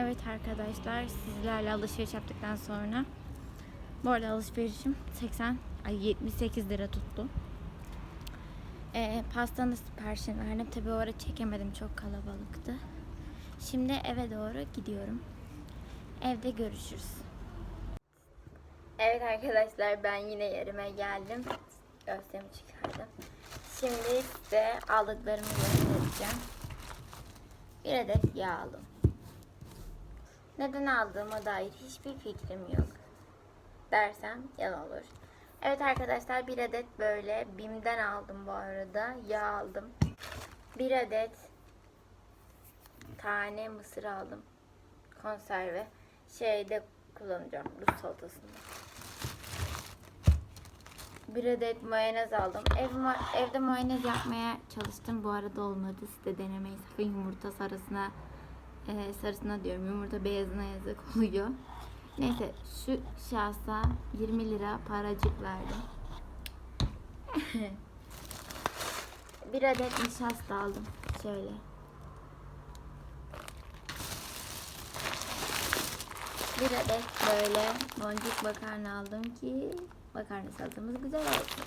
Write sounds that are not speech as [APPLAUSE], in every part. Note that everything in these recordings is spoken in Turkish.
Evet arkadaşlar sizlerle alışveriş yaptıktan sonra bu arada alışverişim 80 ay 78 lira tuttu. Ee, pastanın siparişini verdim. Tabi o ara çekemedim çok kalabalıktı. Şimdi eve doğru gidiyorum. Evde görüşürüz. Evet arkadaşlar ben yine yerime geldim. Gösterimi çıkardım. Şimdi size aldıklarımı göstereceğim. Bir adet yağ aldım. Neden aldığıma dair hiçbir fikrim yok. Dersem yalan olur. Evet arkadaşlar bir adet böyle BİM'den aldım bu arada. Yağ aldım. Bir adet tane mısır aldım. Konserve. Şeyde kullanacağım Rus salatasında. Bir adet mayonez aldım. Ev, evde mayonez yapmaya çalıştım. Bu arada olmadı. Siz de denemeyi sakın yumurta sarısına e, sarısına diyorum. Yumurta beyazına yazık oluyor. Neyse şu şahsa 20 lira paracık verdim. [LAUGHS] bir adet nişasta aldım. Şöyle. Bir adet böyle boncuk makarna aldım ki makarna salatamız güzel olsun.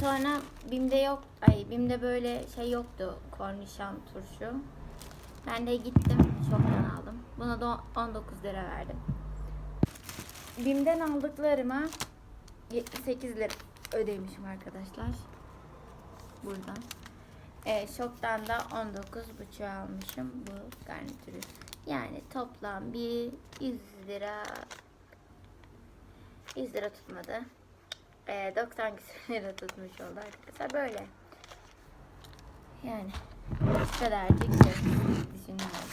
Sonra Bim'de yok, ay Bim'de böyle şey yoktu kornişan turşu. Ben de gittim şoktan aldım. Buna da 19 lira verdim. Bim'den aldıklarıma 78 lira ödemişim arkadaşlar. Buradan. E, şoktan da 19 buçuk almışım bu garnitürü. Yani toplam bir 100 lira 100 lira tutmadı. E, 90 küsur lira tutmuş oldu arkadaşlar. Böyle. Yani kadarcık düşünüyorum.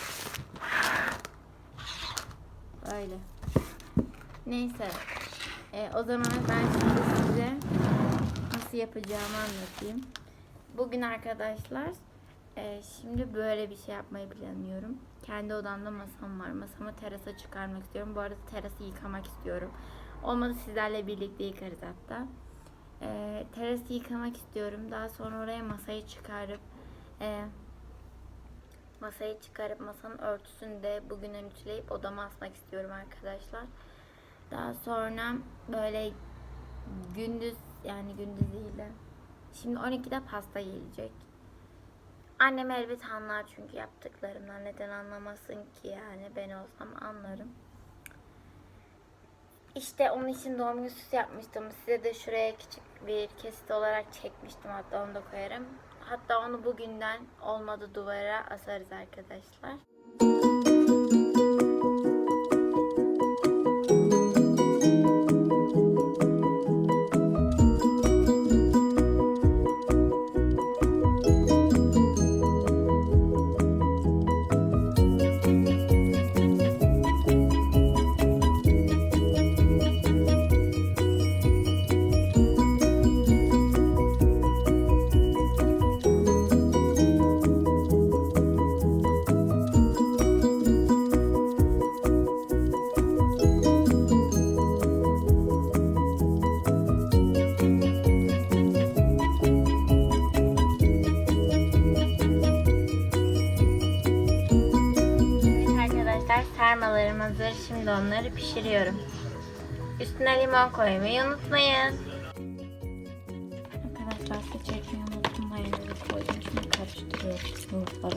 Böyle. Neyse. E, o zaman ben şimdi size nasıl yapacağımı anlatayım. Bugün arkadaşlar e, şimdi böyle bir şey yapmayı planlıyorum. Kendi odamda masam var. Masamı terasa çıkarmak istiyorum. Bu arada terası yıkamak istiyorum. Olmadı sizlerle birlikte yıkarız hatta. E, terası yıkamak istiyorum. Daha sonra oraya masayı çıkarıp e, masayı çıkarıp masanın örtüsünü de bugün ütüleyip odama asmak istiyorum arkadaşlar. Daha sonra böyle gündüz yani gündüz değil de şimdi 12'de pasta gelecek. Annem elbet anlar çünkü yaptıklarımdan neden anlamasın ki yani ben olsam anlarım. İşte onun için doğum günü süsü yapmıştım. Size de şuraya küçük bir kesit olarak çekmiştim. Hatta onu da koyarım. Hatta onu bugünden olmadı duvara asarız arkadaşlar. Arkadaşlar sarmalarım hazır. Şimdi onları pişiriyorum. Üstüne limon koymayı unutmayın. Arkadaşlar unuttum. Mayonezi koydum. Şimdi karıştırıyorum. Yumurtları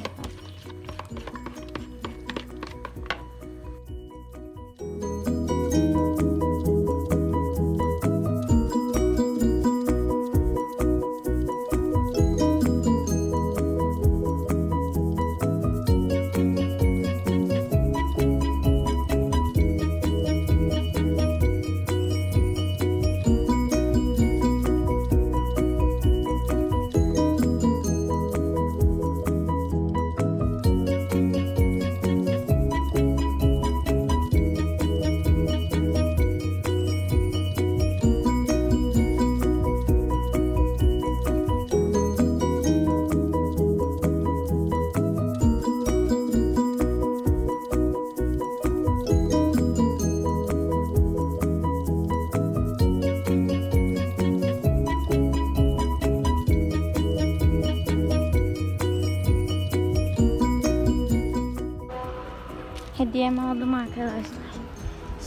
hediyemi aldım arkadaşlar.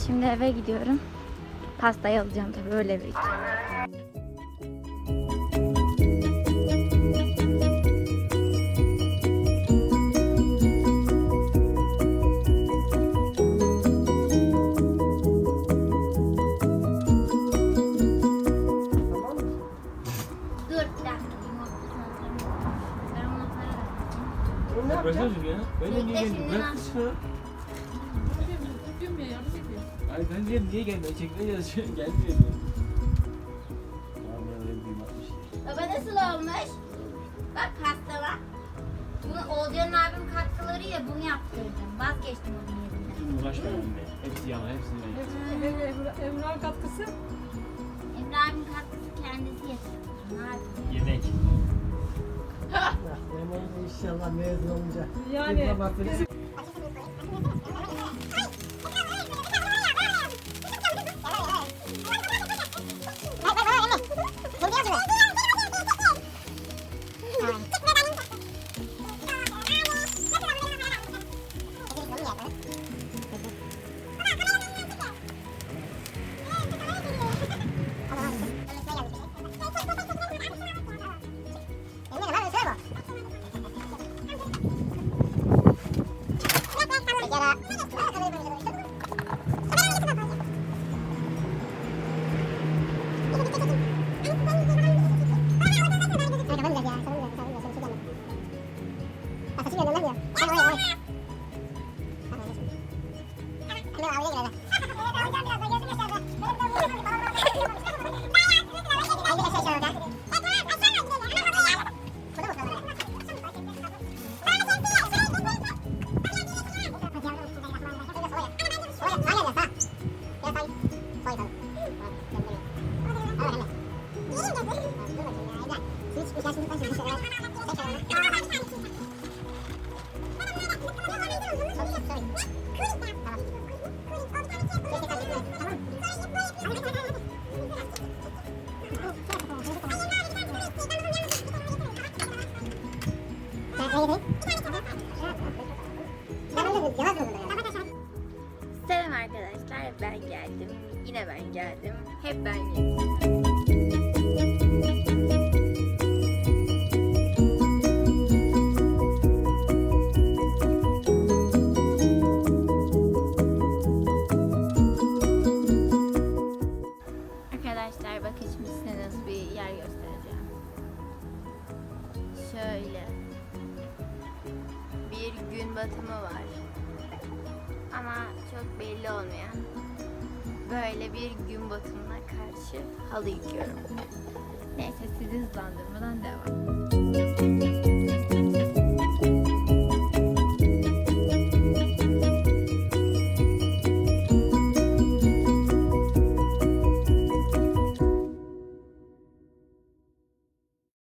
Şimdi eve gidiyorum. Pastayı alacağım tabii öyle bir Dur bir dakika. Ben onu Bırakıyorsun ya. Ben de niye geldim? şimdi Bırak Ay ben diyorum niye gelmiyor? Çekmeye çalışıyor. Gelmiyor diyor. Tamam ben öyle bir bakmış. Baba nasıl olmuş? Bak pastama. Bunu Oğuzcan abim katkılarıyla bunu yaptırdım. Vazgeçtim o niyetinden. Bütün uğraşma benimle. Hepsi yalan, hepsini ben. Emrah katkısı. Emre abim katkısı kendisi getirdi. Ne yapayım? Yemek. İnşallah mezun olunca. Yani Diplomatını Selam arkadaşlar ben geldim. Yine ben geldim. Hep ben geldim. Nasıl bir yer göstereceğim. Şöyle. Bir gün batımı var. Ama çok belli olmayan böyle bir gün batımına karşı halı yıkıyorum. Neyse sizi hızlandırmadan devam.